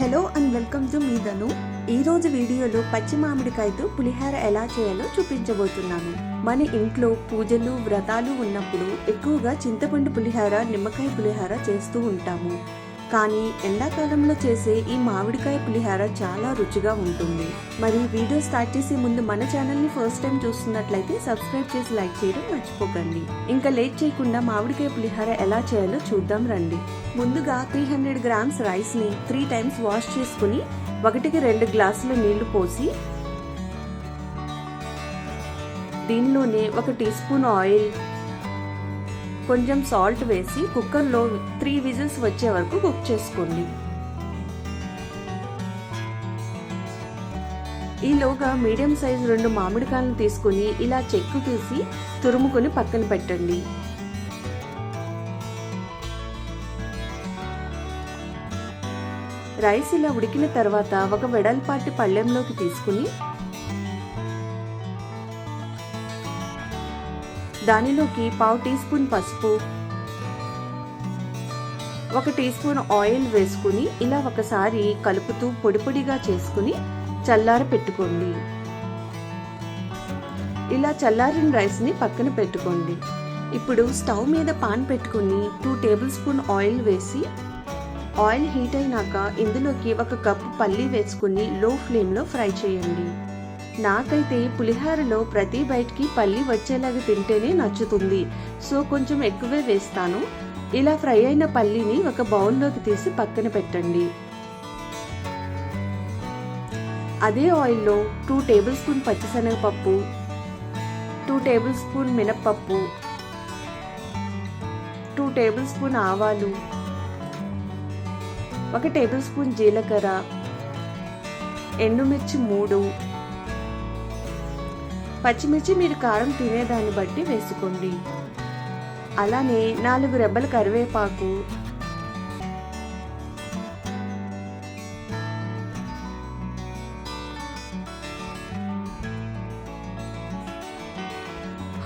Hello and welcome to మీదను ఈరోజు ఈ రోజు వీడియోలో పచ్చి మామిడికాయతో పులిహార ఎలా చేయాలో చూపించబోతున్నాను. మన ఇంట్లో పూజలు వ్రతాలు ఉన్నప్పుడు ఎక్కువగా చింతపండు పులిహార నిమ్మకాయ పులిహార చేస్తూ ఉంటాము. కానీ ఎండాకాలంలో చేసే ఈ మామిడికాయ పులిహార చాలా రుచిగా ఉంటుంది. మరి వీడియో స్టార్ట్ చేసే ముందు మన ఛానల్ని ఫస్ట్ టైం చూస్తున్నట్లయితే సబ్స్క్రైబ్ చేసి లైక్ చేయడం మర్చిపోకండి. ఇంకా లేట్ చేయకుండా మామిడికాయ పులిహార ఎలా చేయాలో చూద్దాం రండి. ముందుగా త్రీ హండ్రెడ్ గ్రామ్స్ రైస్ని త్రీ టైమ్స్ వాష్ చేసుకుని ఒకటికి రెండు గ్లాసులు నీళ్ళు పోసి దీనిలోనే ఒక టీ స్పూన్ ఆయిల్ కొంచెం సాల్ట్ వేసి కుక్కర్లో త్రీ విజిల్స్ వచ్చే వరకు కుక్ చేసుకోండి. ఈలోగా మీడియం సైజు రెండు మామిడికాయలను తీసుకుని ఇలా చెక్కు తీసి తురుముకొని పక్కన పెట్టండి. రైస్ ఇలా ఉడికిన తర్వాత ఒక వెడల్పాటి పళ్ళెంలోకి తీసుకుని దానిలోకి పావు టీ స్పూన్ పసుపు ఒక టీ స్పూన్ ఆయిల్ వేసుకుని ఇలా ఒకసారి కలుపుతూ పొడి పొడిగా చేసుకుని చల్లార పెట్టుకోండి. ఇలా చల్లారిన రైస్ని పక్కన పెట్టుకోండి. ఇప్పుడు స్టవ్ మీద పాన్ పెట్టుకుని టూ టేబుల్ స్పూన్ ఆయిల్ వేసి ఆయిల్ హీట్ అయినాక ఇందులోకి ఒక కప్పు పల్లి వేసుకుని లో ఫ్లేమ్లో ఫ్రై చేయండి. నాకైతే పులిహారలో ప్రతి బయటికి పల్లి వచ్చేలాగా తింటేనే నచ్చుతుంది. సో కొంచెం ఎక్కువే వేస్తాను. ఇలా ఫ్రై అయిన పల్లిని ఒక బౌల్లోకి తీసి పక్కన పెట్టండి. అదే ఆయిల్లో టూ టేబుల్ స్పూన్ పచ్చిశనగపప్పు టూ టేబుల్ స్పూన్ మినప్పప్పు టూ టేబుల్ స్పూన్ ఆవాలు ఒక టేబుల్ స్పూన్ జీలకర్ర ఎండుమిర్చి మూడు పచ్చిమిర్చి మీరు కారం తినేదాన్ని బట్టి వేసుకోండి. అలానే నాలుగు రెబ్బల కరివేపాకు.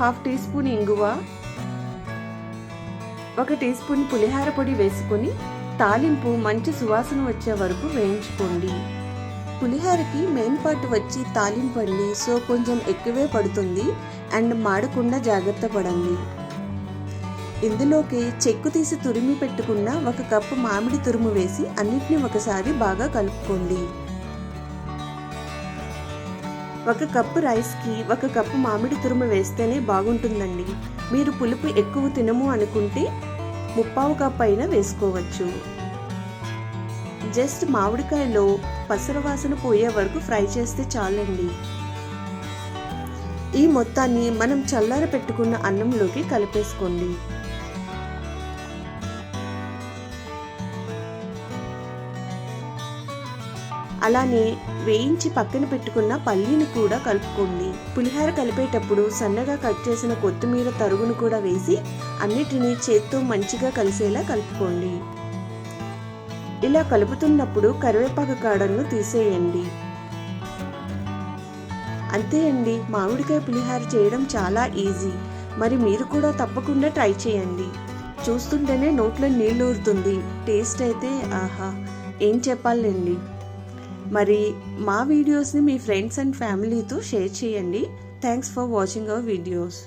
హాఫ్ టీ స్పూన్ ఇంగువ. ఒక టీ స్పూన్ పులిహార పొడి వేసుకొని తాలింపు మంచి సువాసన వచ్చే వరకు వేయించుకోండి. పులిహోరకి మెయిన్ పార్ట్ వచ్చి తాలింపు అండి సో కొంచెం ఎక్కువే పడుతుంది. అండ్ మాడకుండా జాగ్రత్త పడండి. ఇందులోకి చెక్కు తీసి తురిమి పెట్టుకున్న ఒక కప్పు మామిడి తురుము వేసి అన్నిటిని ఒకసారి బాగా కలుపుకోండి. ఒక కప్పు రైస్కి ఒక కప్పు మామిడి తురుము వేస్తేనే బాగుంటుందండి. మీరు పులుపు ఎక్కువ తినము అనుకుంటే ముప్పావు కప్పు అయినా వేసుకోవచ్చు. జస్ట్ మామిడికాయలో పసర వాసన పోయే వరకు ఫ్రై చేస్తే చాలండి. ఈ మొత్తాన్ని మనం చల్లార పెట్టుకున్న అన్నంలోకి కలిపేసుకోండి. అలానే వేయించి పక్కన పెట్టుకున్న పల్లీని కూడా కలుపుకోండి. పులిహార కలిపేటప్పుడు సన్నగా కట్ చేసిన కొత్తిమీర తరుగును కూడా వేసి అన్నిటినీ చేత్తో మంచిగా కలిసేలా కలుపుకోండి. ఇలా కలుపుతున్నప్పుడు కరివేపాకు కాడలను తీసేయండి. అంతే అండి మామిడికాయ పులిహార చేయడం చాలా ఈజీ. మరి మీరు కూడా తప్పకుండా ట్రై చేయండి. చూస్తుంటేనే నోట్లో నీళ్ళు ఊరుతుంది. టేస్ట్ అయితే ఆహా ఏం చెప్పాలండి మరి మా వీడియోస్ని మీ ఫ్రెండ్స్ అండ్ ఫ్యామిలీతో షేర్ చేయండి. Thanks for watching our videos.